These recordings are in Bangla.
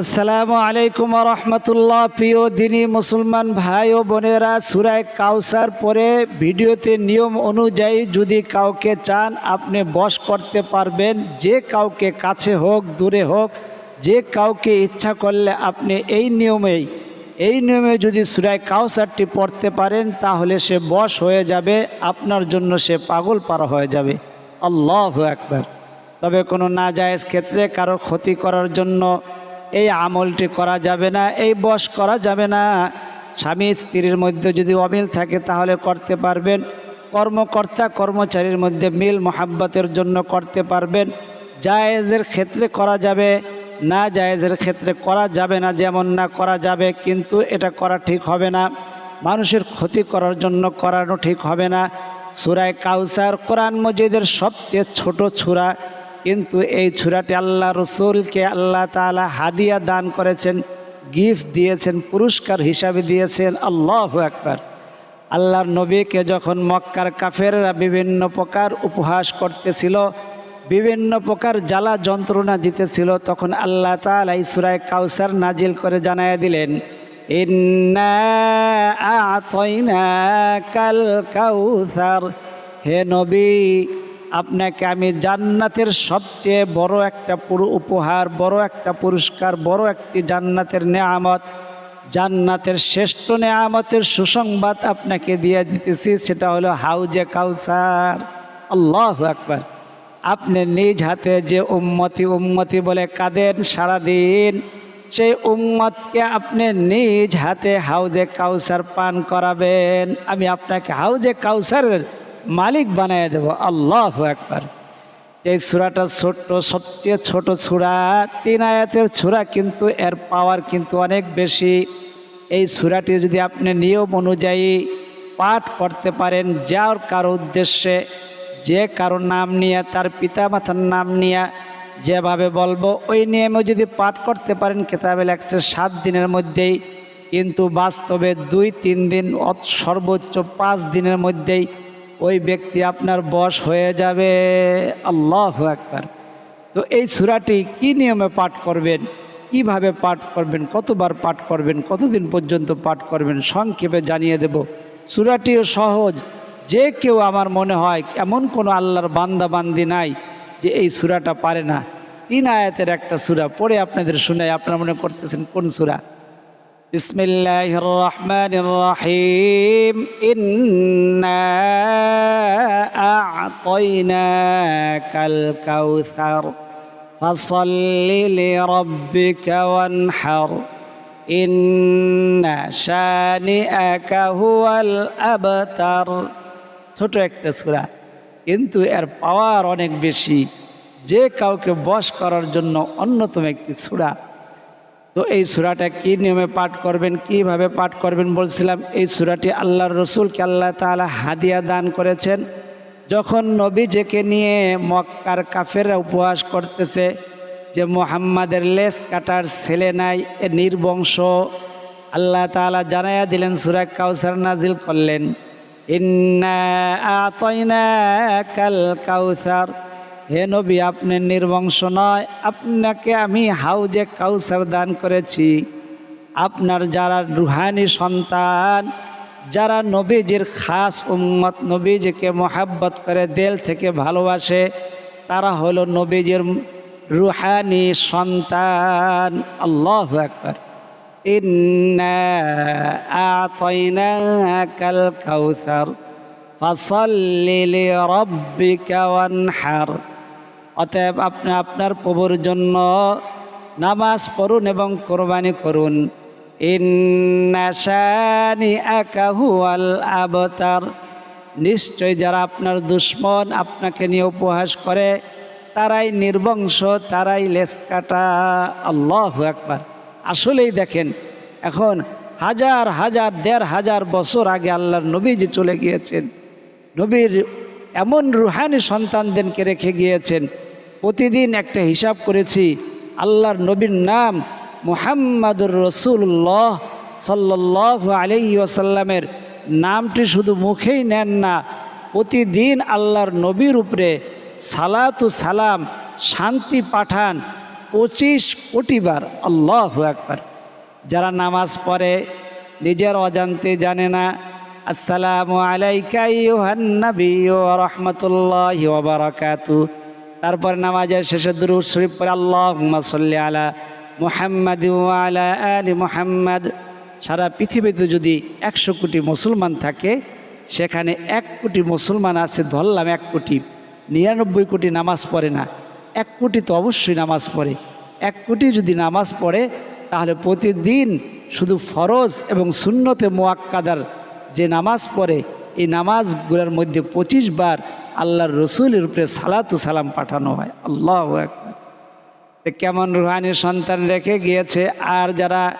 আসসালামু আলাইকুম রহমতুল্লাহ। প্রিয় দিনী মুসলমান ভাই ও বোনেরা সুরায় কাউসার পরে ভিডিওতে নিয়ম অনুযায়ী যদি কাউকে চান, আপনি বশ করতে পারবেন। যে কাউকে কাছে হোক, দূরে হোক, যে কাউকে ইচ্ছা করলে আপনি এই নিয়মেই, এই নিয়মে যদি সুরায় কাউসারটি পড়তে পারেন, তাহলে সে বশ হয়ে যাবে, আপনার জন্য সে পাগল পারা হয়ে যাবে। আল্লাহ একবার তবে কোনো নাজায়েজ ক্ষেত্রে কারও ক্ষতি করার জন্য এই আমলটি করা যাবে না, এই বশ করা যাবে না। স্বামী স্ত্রীর মধ্যে যদি অমিল থাকে তাহলে করতে পারবেন। কর্মকর্তা, কর্মচারীর মধ্যে মিল, মোহাব্বতের জন্য করতে পারবেন। জায়েজের ক্ষেত্রে করা যাবে, না জায়েজের ক্ষেত্রে করা যাবে না, যেমন না করা যাবে, কিন্তু এটা করা ঠিক হবে না। মানুষের ক্ষতি করার জন্য করানো ঠিক হবে না। সুরায় কাউসার, কোরআন মজিদের সবচেয়ে ছোট ছুরা কিন্তু এই ছুরাটি আল্লাহ রসুলকে আল্লাহ তালা হাদিয়া দান করেছেন, গিফট দিয়েছেন, পুরস্কার হিসাবে দিয়েছেন। আল্লাহ একবার আল্লাহর নবীকে যখন মক্কার কাফেররা বিভিন্ন প্রকার উপহাস করতেছিল, বিভিন্ন প্রকার জ্বালা যন্ত্রণা দিতেছিল, তখন আল্লাহ তালা এই সুরায় কাউসার নাজিল করে জানাইয়া দিলেন কাল কাউসার হে নবী আপনাকে আমি জান্নাতের সবচেয়ে বড় একটা পুরো উপহার, বড় একটা পুরস্কার, বড় একটি জান্নাতের নেয়ামত, জান্নাতের শ্রেষ্ঠ নেয়ামতের সুসংবাদ আপনাকে দিয়ে দিতেছি, সেটা হলো হাউজে কাউসার। আল্লাহ একবার আপনি নিজ হাতে যে উম্মতি উম্মতি বলে কাঁদেন সারাদিন, সেই উম্মতকে আপনি নিজ হাতে হাউজে কাউসার পান করাবেন। আমি আপনাকে হাউজে কাউসারের মালিক বানিয়ে দেব, আল্লাহ একবার এই সুরাটা ছোট্ট, সবচেয়ে ছোট ছুরা তিন আয়াতের ছুরা কিন্তু এর পাওয়ার কিন্তু অনেক বেশি। এই সুরাটি যদি আপনি নিয়ম অনুযায়ী পাঠ করতে পারেন, যার কারও উদ্দেশ্যে, যে কারও নাম নিয়ে, তার পিতামাতার নাম নিয়ে যেভাবে বলব, ওই নিয়মে যদি পাঠ করতে পারেন, কেতাবে লাগছে সাত দিনের মধ্যেই, কিন্তু বাস্তবে দুই, তিন দিন সর্বোচ্চ পাঁচ দিনের মধ্যেই ওই ব্যক্তি আপনার বশ হয়ে যাবে। আল্লাহ একবার তো এই সুরাটি কি নিয়মে পাঠ করবেন? কীভাবে পাঠ করবেন? কতবার পাঠ করবেন? কতদিন পর্যন্ত পাঠ করবেন? সংক্ষেপে জানিয়ে দেব। সুরাটিও সহজ। যে কেউ আমার মনে হয় এমন কোনো আল্লাহর বান্দা বান্দি নাই যে এই সুরাটা পারে না। তিন আয়াতের একটা সুরা। পড়ে আপনাদের শোনায় আপনারা মনে করতেছেন কোন সুরা? بسم الله الرحمن الرحيم إنا أعطيناك الكوثر فصل لربك وانحر إن شانئك هو الأبتر ছোট একটা সূরা কিন্তু এর পাওয়ার অনেক বেশি যে কাউকে বশ করার জন্য অন্যতম একটি সূরা তো এই সুরাটা কি নিয়মে পাঠ করবেন, কীভাবে পাঠ করবেন বলছিলাম, এই সুরাটি আল্লাহর রসুলকে আল্লাহ তাআলা হাদিয়া দান করেছেন। যখন নবীজেকে নিয়ে মক্কার কাফেররা উপহাস করতেছে যে মোহাম্মদের লেস কাটার ছেলে নাই, এ নির্বংশ, আল্লাহ তাআলা জানাইয়া দিলেন, সুরা কাউসার নাজিল করলেন। ইন্না আতইনা কাল কাউসার হে নবী, আপনি নির্বংশ নয়, আপনাকে আমি হাউজে কাউসার দান করেছি। আপনার যারা রুহানি সন্তান, যারা নবীজির খাস উম্মত, নবীজিকে মোহাব্বত করে দেল থেকে ভালোবাসে, তারা হলো নবীজির রুহানি সন্তান। আল্লাহ একবার আতইনাকাল কাউসার, ফাসাল্লি লিরাব্বিকা ওয়ানহার। অতএব আপনি আপনার প্রভুর জন্য নামাজ পড়ুন এবং কোরবানি করুন। আবতার। নিশ্চয় যারা আপনার দুশ্মন আপনাকে নিয়ে উপহাস করে, তারাই নির্বংশ, তারাই লেস কাটা। আল্লাহ একবার আসলেই দেখেন, এখন হাজার হাজার, দেড় হাজার বছর আগে আল্লাহর নবী যে চলে গিয়েছেন। নবীর এমন রুহানি সন্তানদেরকে রেখে গিয়েছেন। প্রতিদিন একটা হিসাব করেছি, আল্লাহর নবীর নাম মুহাম্মাদুর রসুল্লাহ সাল্লাহ আলি ওয়াসাল্লামের। নামটি শুধু মুখেই নেন না, প্রতিদিন আল্লাহর নবীর উপরে সালাতু সালাম, শান্তি পাঠান পঁচিশ কোটিবার আল্লাহ একবার যারা নামাজ পড়ে, নিজের অজান্তে জানে না, আসসালামু আলাইকাইহান্নবী রহমতুল্লাহ বারাকাতু। তারপর নামাজের শেষে দুরুদ শরীফ পরে আল্লাহ সাল্লি আলা মুহাম্মদ আলা আলি মুহাম্মদ। সারা পৃথিবীতে যদি একশো কোটি মুসলমান থাকে, সেখানে এক কোটি মুসলমান আছে, ধরলাম এক কোটি। নিরানব্বই কোটি নামাজ পড়ে না। এক কোটি তো অবশ্যই নামাজ পড়ে। এক কোটি যদি নামাজ পড়ে, তাহলে প্রতিদিন শুধু ফরজ এবং শূন্যতে মোয়াক্কাদার যে নামাজ পড়ে এই নামাজগুলোর মধ্যে পঁচিশ বার আল্লাহর রসুলের উপরে সালাতু সালাম পাঠানো হয়। আল্লাহ একবার কেমন রুহানির সন্তান রেখে গিয়েছে? আর যারা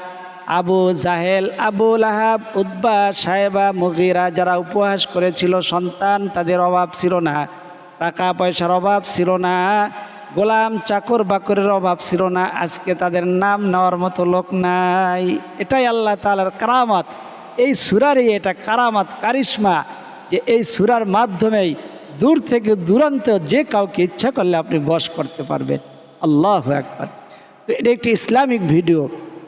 আবু জাহেল, আবু লাহাব উদ্বা সাহেবা মুগিরা যারা উপহাস করেছিল, সন্তান তাদের অভাব ছিল না। টাকা পয়সার অভাব ছিল না। গোলাম চাকর বাকরের অভাব ছিল না। আজকে তাদের নাম নেওয়ার মতো লোক নাই। এটাই আল্লাহ তালার কারামত। এই সুরারই এটা কারামাত, কারিশ্মা যে এই সুরার মাধ্যমেই দূর থেকে দূরান্ত যে কাউকে ইচ্ছা করলে আপনি বস করতে পারবেন। আল্লাহ একবার তো এটা একটি ইসলামিক ভিডিও।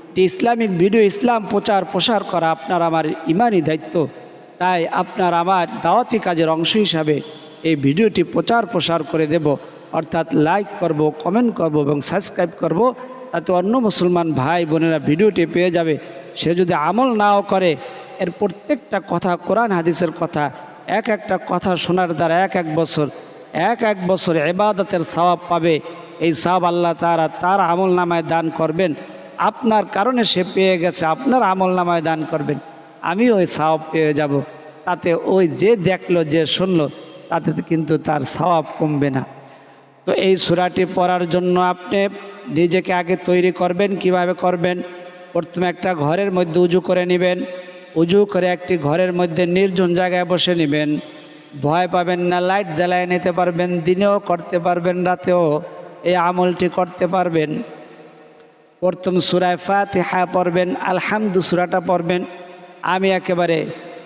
একটি ইসলামিক ভিডিও, ইসলাম প্রচার প্রসার করা আপনার আমার ইমানই দায়িত্ব। তাই আপনার আমার দাওয়াতি কাজের অংশ হিসাবে এই ভিডিওটি প্রচার প্রসার করে দেব। অর্থাৎ লাইক করব, কমেন্ট করব এবং সাবস্ক্রাইব করব। তাতে অন্য মুসলমান ভাই বোনেরা ভিডিওটি পেয়ে যাবে। সে যদি আমল নাও করে, এর প্রত্যেকটা কথা কোরআন হাদিসের কথা, এক একটা কথা শোনার দ্বারা এক এক বছর, এক এক বছর এবাদতের সওয়াব পাবে। এই সওয়াব আল্লাহ তারা তার আমল নামায় দান করবেন। আপনার কারণে সে পেয়ে গেছে, আপনার আমল নামায় দান করবেন। আমি ওই সওয়াব পেয়ে যাব। তাতে ওই যে দেখল, যে শুনলো, তাতে কিন্তু তার সওয়াব কমবে না। তো এই সুরাটি পড়ার জন্য আপনি নিজেকে আগে তৈরি করবেন, কীভাবে করবেন? প্রথমে একটা ঘরের মধ্যে উজু করে নেবেন। উজু করে একটি ঘরের মধ্যে নির্জন জায়গায় বসে নেবেন। ভয় পাবেন না, লাইট জ্বালায় নিতে পারবেন, দিনেও করতে পারবেন, রাতেও এই আমলটি করতে পারবেন। প্রথম সুরায় ফাতিহা পড়বেন, আলহামদু সুরাটা পড়বেন। আমি একেবারে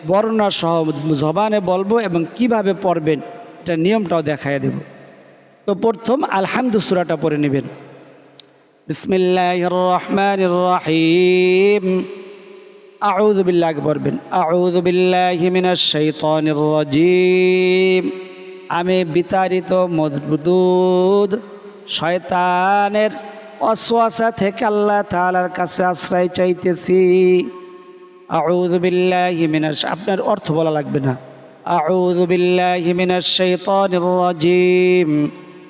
বর্ণনা সহ জবানে বলব এবং কীভাবে পড়বেন, এটা নিয়মটাও দেখায় দেব। তো প্রথম আলহামদু সুরাটা পড়ে নেবেন। বিসমিল্লাহ রহমান রহিম আউযু বিল্লাহ পড়বেন। আউযু বিল্লাহি মিনাশ শাইতানির রাজিম আমি বিতাড়িত মজবুদুদ শয়তানের অশ্বাসা থেকে আল্লাহ তাআলার কাছে আশ্রয় চাইতেছি। আউযু বিল্লাহি মিনাশ আপনার অর্থ বলা লাগবে না। আউযু বিল্লাহি মিনাশ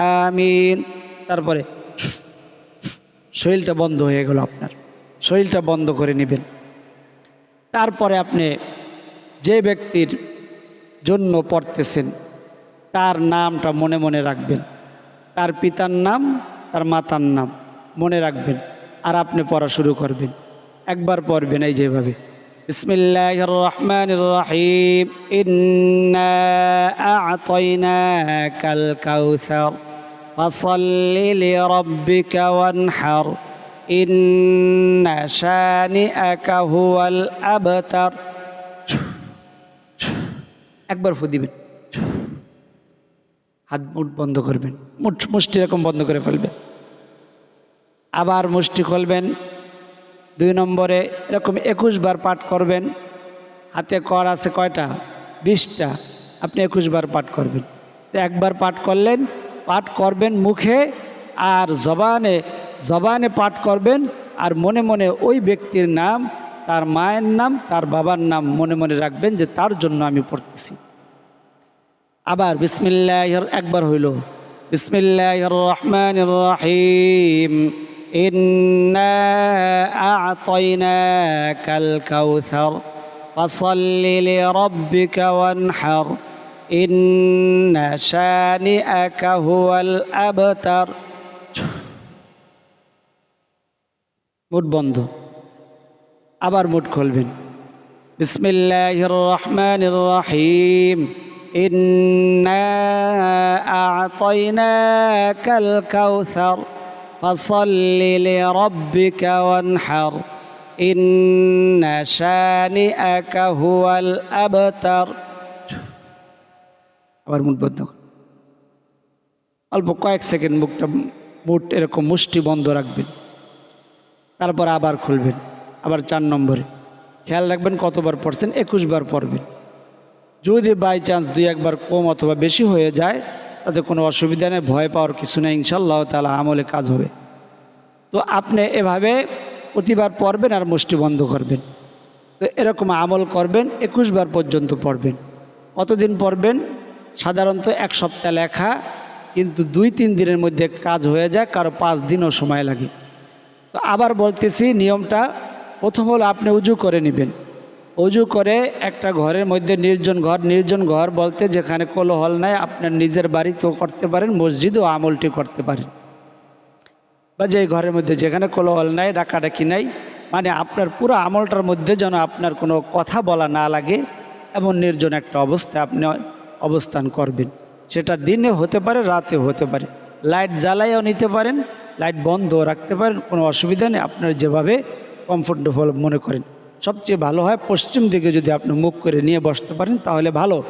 আমিন। তারপরে শরীরটা বন্ধ হয়ে গেল আপনার। শরীরটা বন্ধ করে নেবেন। তারপরে আপনি যে ব্যক্তির জন্য পড়তেছেন, তার নামটা মনে মনে রাখবেন। তার পিতার নাম, তার মাতার নাম মনে রাখবেন। আর আপনি পড়া শুরু করবেন। একবার পড়বেন এই যেভাবে। ইসমিল্লাহ রহমান রহিম। ইন্না আতাইনাকাল কাউসার। ফাসাল্লি লিরাব্বিকা ওয়ানহার ইন্না শানিআকা হুয়াল আবতার একবার ফু দিবেন। হাত মুঠ বন্ধ করবেন। মুঠ মুষ্টি এরকম বন্ধ করে ফেলবেন। আবার মুষ্টি খুলবেন। দুই নম্বরে এরকম একুশ বার পাঠ করবেন। হাতে কর আছে কয়টা? বিশটা। আপনি একুশ বার পাঠ করবেন। একবার পাঠ করলেন পাঠ করবেন মুখে আর জবানে জবানে পাঠ করবেন আর মনে মনে ওই ব্যক্তির নাম তার মায়ের নাম তার বাবার নাম মনে মনে রাখবেন যে তার জন্য আমি পড়তেছি আবার বিসমিল্লাহ একবার হইল বিসমিল্লাহ রহমান রহিম إنا أعطيناك الكوثر فصل لربك وانحر إن شانئك هو الأبتر মুঠ বন্ধ আবার মুঠ খুলবেন বিসমিল্লাহির রহমানির রহিম ইন্না আ'তাইনাকাল কাউসার ফাসাল্লি লিরাব্বিকা ওয়ানহার ইন্না শানিআকা হুয়াল আবতার আবার মুঠ বন্ধ। অল্প কয়েক সেকেন্ড মুখটা, মুঠ এরকম মুষ্টি বন্ধ রাখবেন। তারপর আবার খুলবেন, আবার চার নম্বরে। খেয়াল রাখবেন কতবার পড়ছেন একুশ বার পড়বেন। যদি বাই চান্স দুই একবার কম অথবা বেশি হয়ে যায়, তাতে কোনো অসুবিধা নেই, ভয় পাওয়ার কিছু নেই ইনশাল্লাহ তালা আমলে কাজ হবে। তো আপনি এভাবে প্রতিবার পড়বেন আর মুষ্টি বন্ধ করবেন। তো এরকম আমল করবেন একুশ বার পর্যন্ত পড়বেন। কতদিন পড়বেন? সাধারণত এক সপ্তাহ লেখা, কিন্তু দুই, তিন দিনের মধ্যে কাজ হয়ে যায়, কারও পাঁচ দিনও সময় লাগে। তো আবার বলতেছি নিয়মটা, প্রথম হলো আপনি উজু করে নেবেন। উজু করে একটা ঘরের মধ্যে নির্জন ঘর নির্জন ঘর বলতে যেখানে কোলোহল নাই আপনার নিজের বাড়িতেও করতে পারেন, মসজিদও আমলটি করতে পারেন। বা যে ঘরের মধ্যে যেখানে কোলোহল নাই, ডাকাডাকি নাই মানে আপনার পুরো আমলটার মধ্যে যেন আপনার কোনো কথা বলা না লাগে, এমন নির্জন একটা অবস্থায় আপনি অবস্থান করবেন। সেটা দিনে হতে পারে রাতে হতে পারে। লাইট জ্বালাইও নিতে পারেন লাইট বন্ধ রাখতে পারেন, কোনো অসুবিধা নেই, আপনার যেভাবে কমফোর্টেবল মনে করেন। সবচেয়ে ভালো হয়, পশ্চিম দিকে যদি আপনি মুখ করে নিয়ে বসতে পারেন, তাহলে ভালো।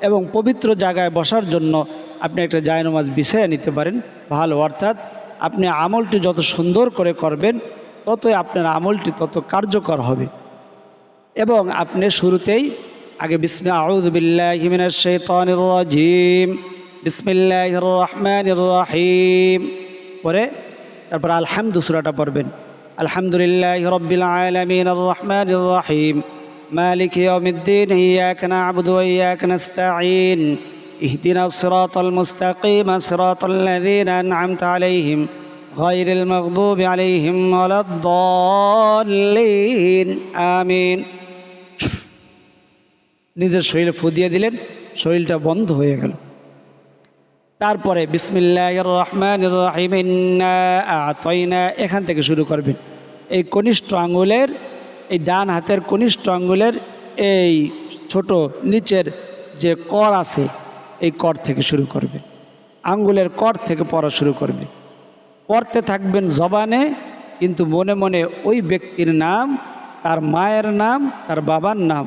এবং পবিত্র জায়গায় বসার জন্য আপনি একটা জায়নমাজ বিছাইয়া নিতে পারেন, ভালো। অর্থাৎ আপনি আমলটি যত সুন্দর করে করবেন, ততই আপনার আমলটি তত কার্যকর হবে। এবং আপনি শুরুতেই আগে বিসমি আউযুবিল্লাহিমিনাশ শাইতানির রাজিম বিসমিল্লাহির রহমানির রহিম পরে তারপর আলহামদু সূরাটা পড়বেন আলহামদুলিল্লাহি রাব্বিল আলামিন আর রহমানির রহিম মালিক ইয়াউমিদ্দিন ইয়াকা না'বুদু ওয়া ইয়াকা নাস্তাঈন اهدنا الصراط المستقيم صراط الذين أنعمت عليهم غير المغضوب عليهم ولا الضالين آمين নিজের শরীরে ফু দিয়ে দিলেন, শরীরটা বন্ধ হয়ে গেল। তারপরে বিসমিল্লাহ রহমান রহিম এখান থেকে শুরু করবেন। এই কনিষ্ঠ আঙ্গুলের, এই ডান হাতের কনিষ্ঠ আঙ্গুলের এই ছোট নিচের যে কর আছে, এই কর থেকে শুরু করবে আঙ্গুলের কর থেকে পড়া শুরু করবে পড়তে থাকবেন জবানে, কিন্তু মনে মনে ওই ব্যক্তির নাম, তার মায়ের নাম, তার বাবার নাম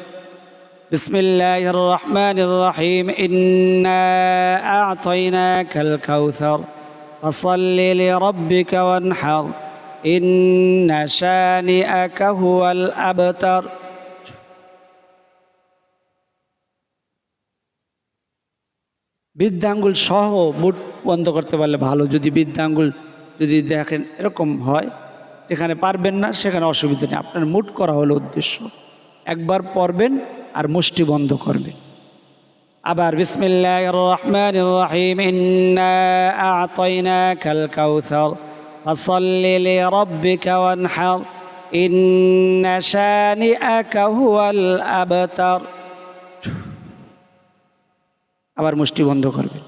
বিসমিল্লাহ রহমান রহিম ইন্না আ'তাইনাকাল কাউসার। ফাসাল্লি লিরাব্বিকা ওয়ানহার। ইন্না শানিআকা হুয়াল আবতার। বৃদ্ধাঙ্গুল সহ মুঠ বন্ধ করতে পারলে ভালো, যদি বৃদ্ধাঙ্গুল যদি দেখেন এরকম হয়, যেখানে পারবেন না, সেখানে অসুবিধা নেই। আপনার মুট করা হলো উদ্দেশ্য। একবার পড়বেন আর মুষ্টি বন্ধ করবে। আবার বিসমিল্লাহ আবার মুষ্টি বন্ধ করবেন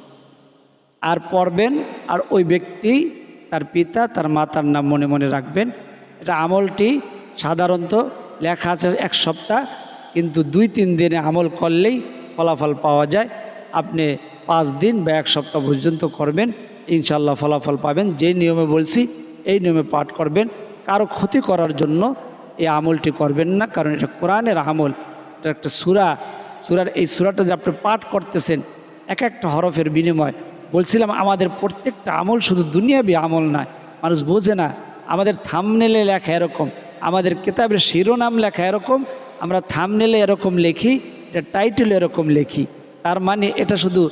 আর পড়বেন, আর ওই ব্যক্তি, তার পিতা, তার মাতার নাম মনে মনে রাখবেন। এটা আমলটি সাধারণত লেখা আছে এক সপ্তাহ কিন্তু দুই, তিন দিনে আমল করলেই ফলাফল পাওয়া যায়। আপনি পাঁচ দিন বা এক সপ্তাহ পর্যন্ত করবেন ইনশাল্লাহ ফলাফল পাবেন। যে নিয়মে বলছি, এই নিয়মে পাঠ করবেন। কারও ক্ষতি করার জন্য এই আমলটি করবেন না, কারণ এটা কোরআনের আমল। এটা একটা সুরা। সুরার এই সুরাটা যে আপনি পাঠ করতেছেন, এক একটা হরফের বিনিময়। বলছিলাম, আমাদের প্রত্যেকটা আমল শুধু দুনিয়াবি আমল নয়, মানুষ বোঝে না। আমাদের থামনেলে লেখা এরকম, আমাদের কেতাবের শিরোনাম লেখা এরকম আমরা থামনেলে এরকম লিখি, এটা টাইটেল এরকম লিখি। তার মানে এটা শুধু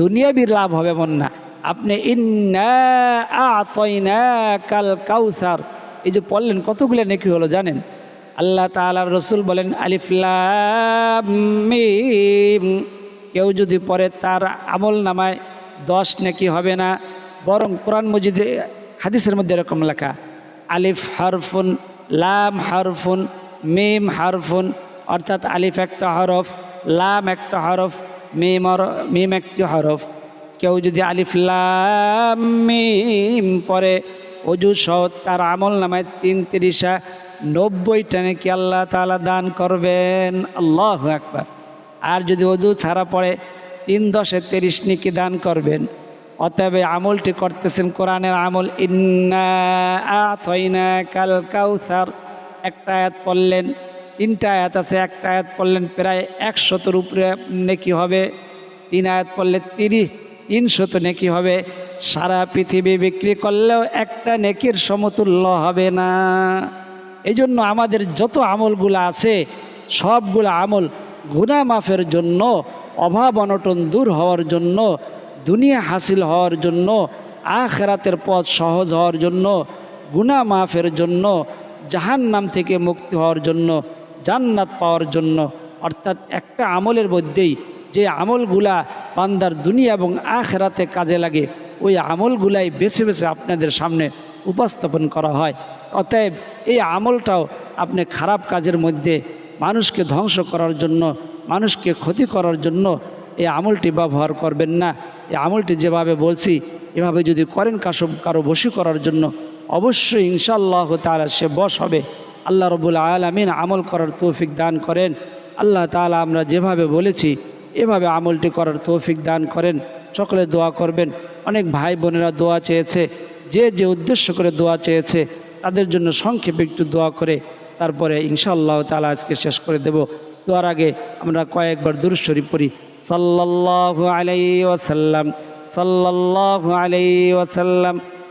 দুনিয়াবি লাভ হবে এমন না। আপনি কাল কাউসার এই যে পড়লেন, কতগুলো নেকি হলো জানেন? আল্লাহ তালার রসুল বলেন আলিফলাম কেউ যদি পরে তার আমল নামায় দশ নাকি হবে না। বরং কোরআন মজিদে, হাদিসের মধ্যে এরকম লেখা, আলিফ হারফুন, লাম হারফুন। মিম হারফুন, অর্থাৎ আলিফ একটা হরফ, লাম একটা হরফ, মিম মিম একটি হরফ। কেউ যদি আলিফ, লাম, মিম পরে অজু সহ তার আমল নামায় তিন তিরিশা নব্বইটা নাকি আল্লাহ তালা দান করবেন? আল্লাহ একবার আর যদি অজু ছাড়া পড়ে তিন দশে তিরিশ নিকি দান করবেন? অতএব আমলটি করতেছেন কোরআনের আমল, ইন্না কাল কাউসার। একটা আয়াত পড়লেন, তিনটা আয়াত আছে, একটা আয়াত পড়লেন প্রায় একশতর উপরে নেকি হবে, তিন আয়াত পড়লে তিরিশ, তিনশত নেকি হবে। সারা পৃথিবী বিক্রি করলেও একটা নেকির সমতুল্য হবে না। এই জন্য আমাদের যত আমলগুলো আছে, সবগুলো আমল গুনা মাফের জন্য, অভাব অনটন দূর হওয়ার জন্য, দুনিয়া হাসিল হওয়ার জন্য, আখেরাতের পথ সহজ হওয়ার জন্য গুণা মাফের জন্য জাহান নাম থেকে মুক্তি হওয়ার জন্য, জান্নাত পাওয়ার জন্য, অর্থাৎ একটা আমলের মধ্যেই যে আমলগুলা পান্দার দুনিয়া এবং আখেরাতে কাজে লাগে, ওই আমলগুলাই বেছে বেছে আপনাদের সামনে উপস্থাপন করা হয়। অতএব এই আমলটাও আপনি খারাপ কাজের মধ্যে মানুষকে ধ্বংস করার জন্য, মানুষকে ক্ষতি করার জন্য এই আমলটি ব্যবহার করবেন না। এই আমলটি যেভাবে বলছি, এভাবে যদি করেন কাশো, কারও বসি করার জন্য অবশ্যই ইনশাআল্লাহ তাআলা সে বশ হবে। আল্লাহ রবুল আলমিন আমল করার তৌফিক দান করেন। আল্লাহ তাআলা আমরা যেভাবে বলেছি, এভাবে আমলটি করার তৌফিক দান করেন। সকলে দোয়া করবেন। অনেক ভাই বোনেরা দোয়া চেয়েছে। যে যে উদ্দেশ্য করে দোয়া চেয়েছে, তাদের জন্য সংক্ষেপে একটু দোয়া করে, তারপরে ইনশাআল্লাহ তাআলা আজকে শেষ করে দেব। দোয়ার আগে আমরা কয়েকবার দুরুশ্বরী পড়ি। সাল্লাল্লাহু আলাই ওয়াসাল্লাম, সাল্লাল্লাহু আলাই ওয়াসাল্লাম।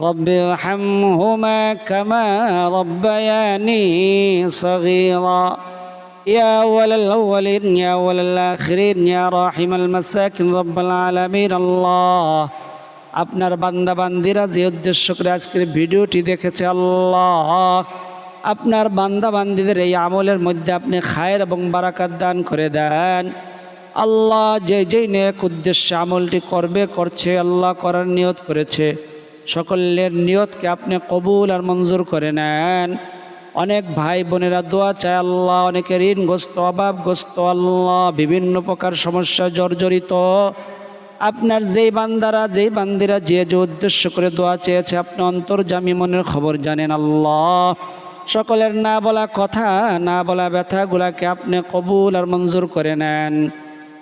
رب ارحمهما كما ربياني صغيرا يا أول الأولين يا أول الآخرين يا راحم المساكن رب العالمين الله আপনার বান্দা বান্দিরা যে উদ্দেশ্য করে আজকের ভিডিওটি দেখেছে আল্লাহ আপনার বান্দা বান্দিদের এই আমলের মধ্যে আপনি খায়ের এবং বারাকাত দান করে দেন আল্লাহ যে যেই নেক উদ্দেশ্যে আমলটি করবে করছে আল্লাহ করার নিয়ত করেছে সকলের নিয়তকে আপনি কবুল আর মঞ্জুর করে নেন। অনেক ভাই বোনেরা দোয়া চায়, আল্লাহ অনেকে ঋণগ্রস্ত, অভাবগ্রস্ত, আল্লাহ বিভিন্ন প্রকার সমস্যা জর্জরিত। আপনার যেই বান্দারা, যেই বান্দিরা যে যে উদ্দেশ্য করে দোয়া চেয়েছে, আপনি অন্তর্জামী মনের খবর জানেন, আল্লাহ। সকলের না বলা কথা, না বলা ব্যথাগুলাকে আপনি কবুল আর মঞ্জুর করে নেন।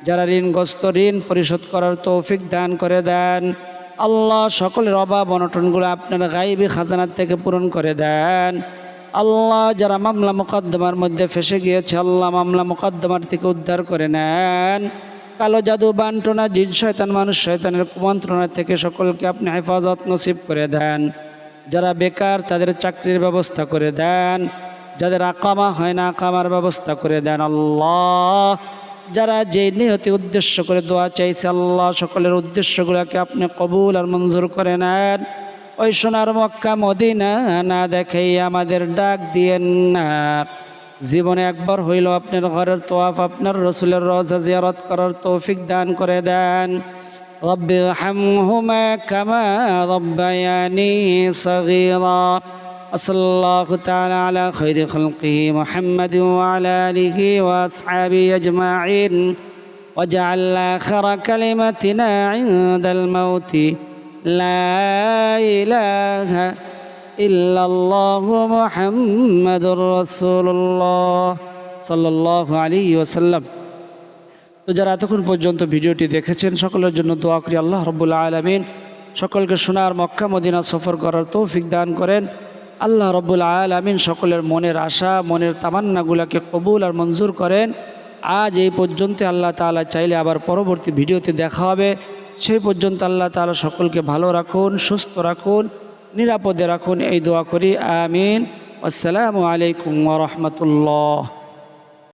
যারা ঋণগ্রস্ত, ঋণ পরিশোধ করার তৌফিক দান করে দেন। আল্লাহ সকলের অভাব অনটনগুলো আপনার গাইবী খাজানার থেকে পূরণ করে দেন। আল্লাহ যারা মামলা মোকদ্দমার মধ্যে ফেসে গিয়েছে, আল্লাহ মামলা মোকদ্দমার থেকে উদ্ধার করে নেন। কালো জাদু, বান্টনা, জিন, শয়তান, মানুষ, শয়তানের কুমন্ত্রণা থেকে সকলকে আপনি হেফাজত নসিব করে দেন। যারা বেকার, তাদের চাকরির ব্যবস্থা করে দেন। যাদের আকামা হয় না, আকামার ব্যবস্থা করে দেন আল্লাহ। যারা যে নিহতি উদ্দেশ্য করে দোয়া চাইছে আল্লাহ সকলের উদ্দেশ্যগুলোকে আপনি কবুল আর মঞ্জুর করে নেন ওই সোনার মক্কা মদিনা না দেখেই আমাদের ডাক দিয়েন না জীবনে একবার হইল আপনার ঘরের তোয়াফ আপনার রসুলের রজা জিয়ারত করার তৌফিক দান করে দেন رب ارحمهما كما ربياني صغيرا وصلى الله تعالى على خير خلقه محمد وعلى آله وأصحابه أجمعين واجعل آخر كلمتنا عند الموت لا إله إلا الله محمد رسول الله صلى الله عليه وسلم তো যারা এতক্ষণ পর্যন্ত ভিডিওটি দেখেছেন সকলের জন্য দোয়া করি আল্লাহ রব্বুল্লা আলমিন সকলকে সোনার মক্কা মদিনা সফর করার তৌফিক দান করেন আল্লাহ রব্বুল আলমিন সকলের মনের আশা, মনের তামান্নাগুলাকে কবুল আর মঞ্জুর করেন। আজ এই পর্যন্ত আল্লাহ তালা চাইলে আবার পরবর্তী ভিডিওতে দেখা হবে। সেই পর্যন্ত আল্লাহ তালা সকলকে ভালো রাখুন, সুস্থ রাখুন, নিরাপদে রাখুন। এই দোয়া করি, আমিন। আসসালামু আলাইকুম রাহমাতুল্লাহ।